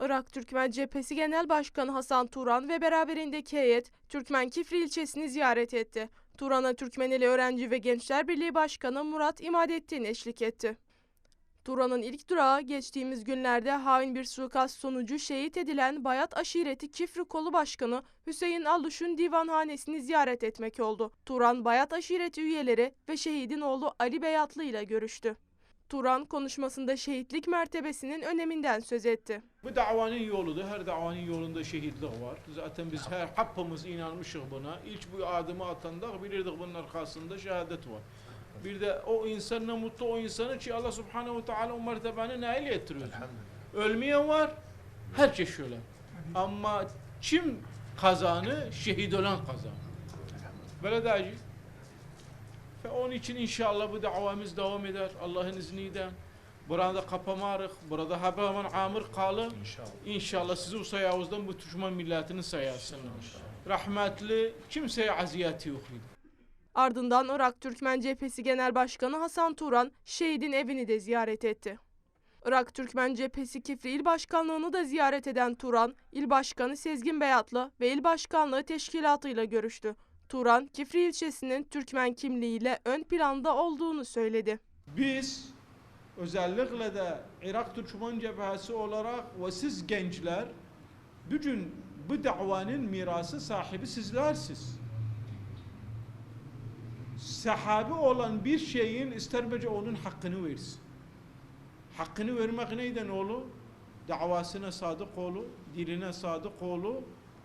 Irak Türkmen Cephesi Genel Başkanı Hasan Turan ve beraberindeki heyet Türkmen Kifri ilçesini ziyaret etti. Turan'a Türkmeneli Öğrenci ve Gençler Birliği Başkanı Murat İmadettin eşlik etti. Turan'ın ilk durağı geçtiğimiz günlerde hain bir suikast sonucu şehit edilen Bayat Aşireti Kifri Kolu Başkanı Hüseyin Alluş'un divanhanesini ziyaret etmek oldu. Turan, Bayat Aşireti üyeleri ve şehidin oğlu Ali Beyatlı ile görüştü. Turan konuşmasında şehitlik mertebesinin öneminden söz etti. Bu davanın yoludur. Her davanın yolunda şehitlik var. Zaten biz her hepimiz inanmışık buna. İlk bu adımı atanda bilirdik bunun arkasında şehadet var. Bir de o insan ne mutlu o insanı ki Allah subhanehu ve teala o mertebeni nail ettiriyor. Ölmeyen var. Herkes şöyle. Ama kim kazanı? Şehit olan kazanı. Böyle diyecek. Ve onun için inşallah bu davamız devam eder Allah'ın izniyle. Burada kapamarıq, burada hemen amir kalı. İnşallah. İnşallah sizi o sayağınızdan bu Türkmen milletinin sayasın. Rahmetli kimseye aziyeti yok idi. Ardından Irak Türkmen Cephesi Genel Başkanı Hasan Turan şehidin evini de ziyaret etti. Irak Türkmen Cephesi Kifri İl Başkanlığı'nı da ziyaret eden Turan, İl Başkanı Sezgin Beyatlı ve İl Başkanlığı Teşkilatı ile görüştü. Turan, Kifri ilçesinin Türkmen kimliğiyle ön planda olduğunu söyledi. Biz özellikle de Irak Türkmen Cephesi olarak ve siz gençler bugün bu davanın mirası sahibi sizlersiniz. Sahabi olan bir şeyin ister bence onun hakkını versin. Hakkını vermek neyden oğlu? Davasına sadık oğlu, diline sadık oğlu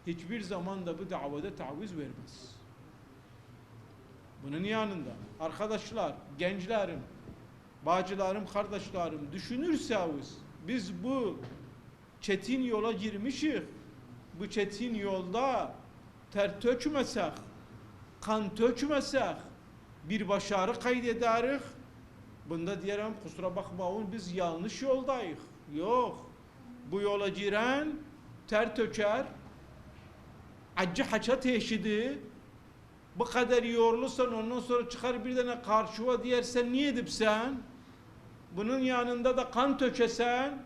hiçbir zaman da bu davada taviz vermez. Bunun yanında arkadaşlar, gençlerim, bacılarım, kardeşlerim düşünürseniz biz bu çetin yola girmişiz. Bu çetin yolda ter tökmesek, kan tökmesek bir başarı kaydederiz. Bunda diyelim kusura bakmayın biz yanlış yoldayız. Yok. Bu yola giren ter töker, acı haça teşhidi, bu kadar yorulursan ondan sonra çıkar bir tane karşıva diyersen niye edip sen? Bunun yanında da kan tökesen,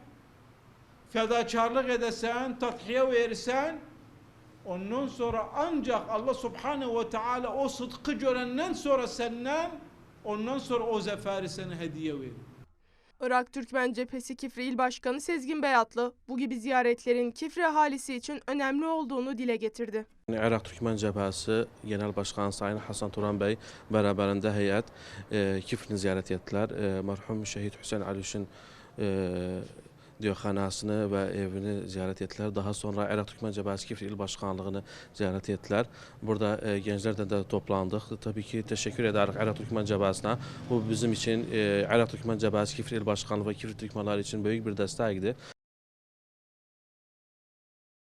fedakarlık edesen, tathiye verirsen, ondan sonra ancak Allah subhanehu ve teala o sıdkı görenden sonra senden, ondan sonra o zaferi sana hediye verir. Irak Türkmen Cephesi Kifri İl Başkanı Sezgin Beyatlı, bu gibi ziyaretlerin Kifri ahalisi için önemli olduğunu dile getirdi. Irak Türkmen Cəbhəsi Genel Başkanı Sayın Hasan Turan Bey bərabərində heyət e, Kifrini ziyarət etdilər. E, mərhum şəhid Hüseyn Alişin e, diyorxanasını ve evini ziyaret ettiler. Daha sonra Irak Türkmen Cəbhəsi Kifri İl Başkanlığını ziyaret ettiler. Burada e, gençlerden de toplandık. Tabii ki teşekkür ederiz Irak Türkmen Cəbhəsinə. Bu bizim için e, Irak Türkmen Cəbhəsi Kifri İl Başkanlığı ve Kifri Türkmenler için büyük bir destekti.